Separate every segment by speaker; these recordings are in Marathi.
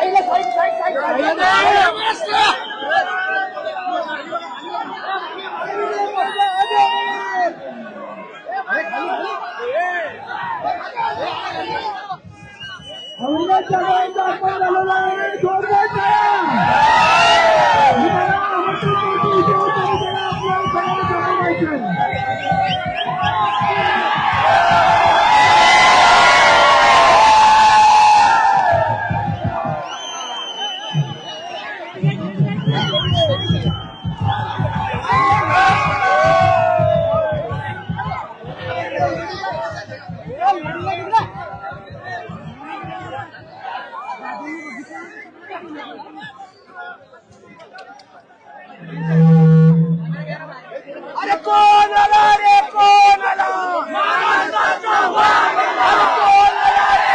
Speaker 1: Ainda sai, sai, sai, sai. Ainda sai, Allah'a emanet olun.
Speaker 2: अरे कोण आला रे कोण आला महाराष्ट्राचा वाघ आला कोण आला रे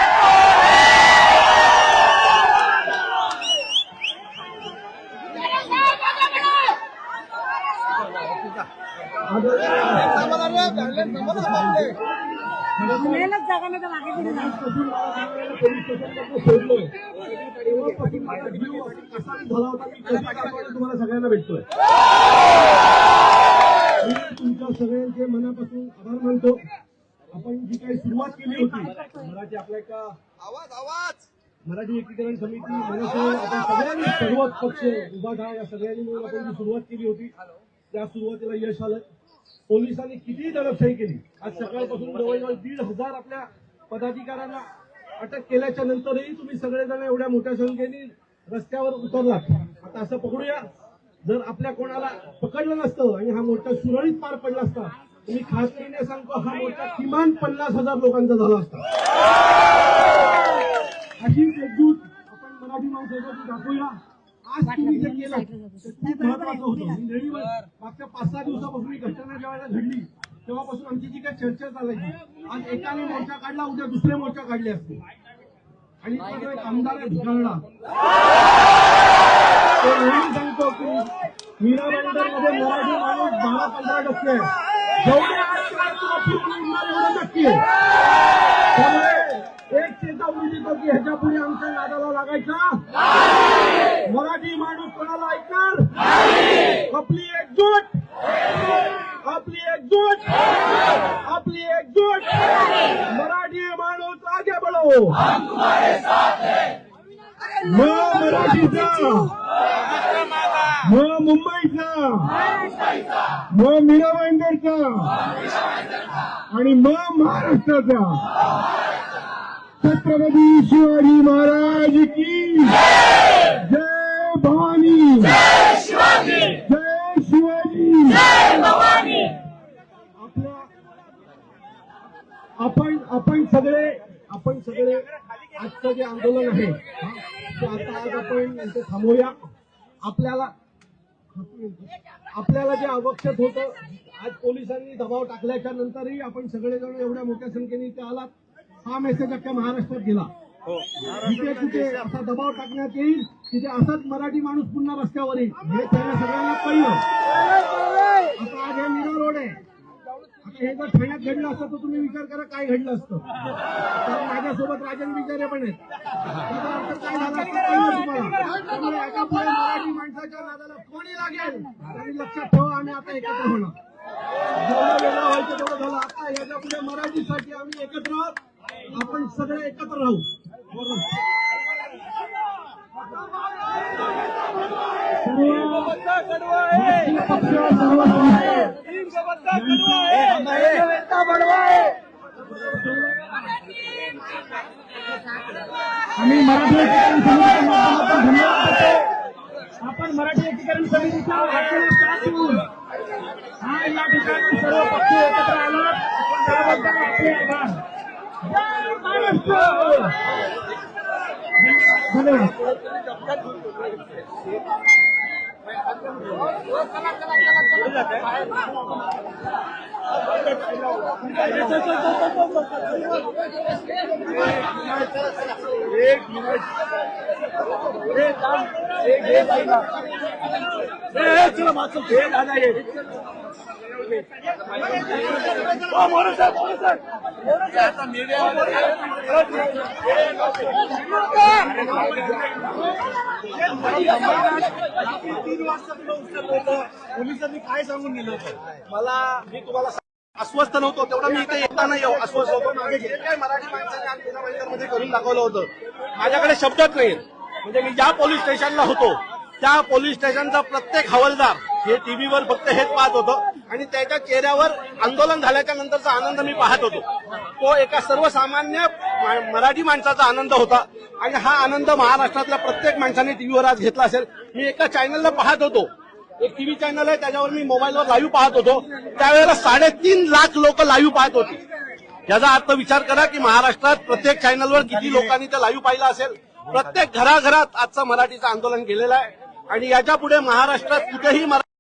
Speaker 1: तुम्हाला सगळ्यांना भेटतोय मी तुमच्या सगळ्यांचे मनापासून आभार मानतो आपण जी काही सुरुवात केली होती मराठी आपल्या एका
Speaker 2: आवाज आवाज.
Speaker 1: मराठी एकीकरण समिती मनसे आपण सगळ्यांनी सर्वच पक्ष उभाठा या सगळ्यांनी मिळून आपण जी सुरुवात केली होती त्या सुरुवातीला यश आलं. पोलिसांनी कितीही दडपशाही केली. आज सकाळपासून जवळजवळ दीड हजार आपल्या पदाधिकाऱ्यांना अटक केल्याच्या नंतरही तुम्ही सगळेजण एवढ्या मोठ्या संख्येने रस्त्यावर उतरलात. आता असं पकडूया जर आपल्या कोणाला पकडलं नसतं आणि हा मोर्चा सुरळीत पार पडला असता तुम्ही खात्रीने सांगतो हा मोर्चा किमान पन्नास हजार लोकांचा झाला असता. अशीच एकजूट आपण मराठी माणसासाठी दाखवूया. आज तुम्ही जे केलं ते खूप महत्वाचं होतं. मागच्या पाच सहा दिवसापासून ही घटना ज्या वेळेला घडली तेव्हापासून आमची जी काही चर्चा चालायची आज एकाने मोर्चा काढला उद्या दुसरे मोर्चा काढले असते आणि एक आमदार आहे तो नेहमी सांगतो की मीरा मध्ये मराठी माणूस बारा पंधरा टक्के आहे. जेवढे नक्की आहे. त्यामुळे एक चेतावणी देतो की ह्याच्या पुढे आमच्या नादाला लागायचा मराठी माणूस कोणाला ऐकणार आपली एकजूट आपली एकजूट! आपली एकजूट! मराठी माणूस आगे बढो! म मराठीचा! म मुंबईचा! म मीरा भाईंदरचा आणि म महाराष्ट्राचा! छत्रपती शिवाजी महाराज की जय भवानी जय शिवाजी आपल्या आपण सगळे आपण सगळे आजचं जे आंदोलन आहे हा, ते आता आज आपण इथे थांबवूया आपल्याला आपल्याला जे आवश्यक होतं आज पोलिसांनी दबाव टाकल्याच्या नंतरही आपण सगळेजण एवढ्या मोठ्या संख्येने इथे आलात. हा मेसेज अख्ख्या महाराष्ट्रात गेला. जिथे कुठे असा दबाव टाकण्यात येईल तिथे असाच मराठी माणूस पुन्हा रस्त्यावर येईल. हे त्यांना सगळ्यांना कळलं आता आज हे मीरा रोड आहे आता हे जर ठाण्यात घडलं असतं तर तुम्ही विचार करा काय घडलं असतं. तर माझ्यासोबत राजन विचारे पण आहेत. त्याचा अर्थ काय झाला तुम्हाला त्यामुळे एका पुढे मराठी माणसाच्या नादाला कोणी लागेल? आणि लक्षात ठेवा आम्ही आता एकत्र होणार. जेवढं वेगळं व्हायचं तेवढं झालं. आता याच्यापुढे मराठीसाठी आम्ही एकत्र आहोत. आपण सगळे एकत्र राहू. बरोबर. सर्व आम्ही मराठी एकीकरण समितीच्या माध्यमातून धन्यवाद देतो आपण मराठी एकीकरण समितीच्या माध्यमातून हा या ठिकाणी सर्व पक्ष एकत्र आलो त्याबद्दल आपले आभार. जय महाराष्ट्र धन्यवाद.
Speaker 2: एक मिनिट हे थांब. हे घे बाईला. हे, हे, चला मागचं. हे दादा हे हो, मोरे साहेब, मोरे साहेब. तीन वाजता तुला उचललं होतं पोलिसांनी काय सांगून दिलं होतं
Speaker 1: मला मी तुम्हाला अस्वस्थ नव्हतो तेवढा मी इथे येताना येऊ अस्वस्थ होतो. माझे जे काय मराठी माणसाने आज पुन्हा करून दाखवलं होतं माझ्याकडे शब्दच नाही म्हणजे मी ज्या पोलीस स्टेशनला होतो त्या पोलीस स्टेशनचा प्रत्येक हवालदार हे टीव्हीवर फक्त हेच पाहत होतं. आणि त्याच्या चेहऱ्यावर आंदोलन झाल्याच्या नंतरचा आनंद मी पाहत होतो. तो एका सर्वसामान्य मराठी माणसाचा आनंद होता. आणि हा आनंद महाराष्ट्रातल्या प्रत्येक माणसाने टीव्हीवर आज घेतला असेल. मी एका चॅनलला पाहत होतो. एक टीव्ही चॅनल आहे त्याच्यावर मी मोबाईलवर लाईव्ह पाहत होतो. त्यावेळेला साडेतीन लाख लोक लाईव्ह पाहत होती. याचा अर्थ विचार करा की महाराष्ट्रात प्रत्येक चॅनलवर किती लोकांनी ते लाईव्ह पाहिलं असेल. प्रत्येक घराघरात आजचं मराठीचं आंदोलन केलेलं आहे. आणि याच्यापुढे महाराष्ट्रात कुठेही मरा-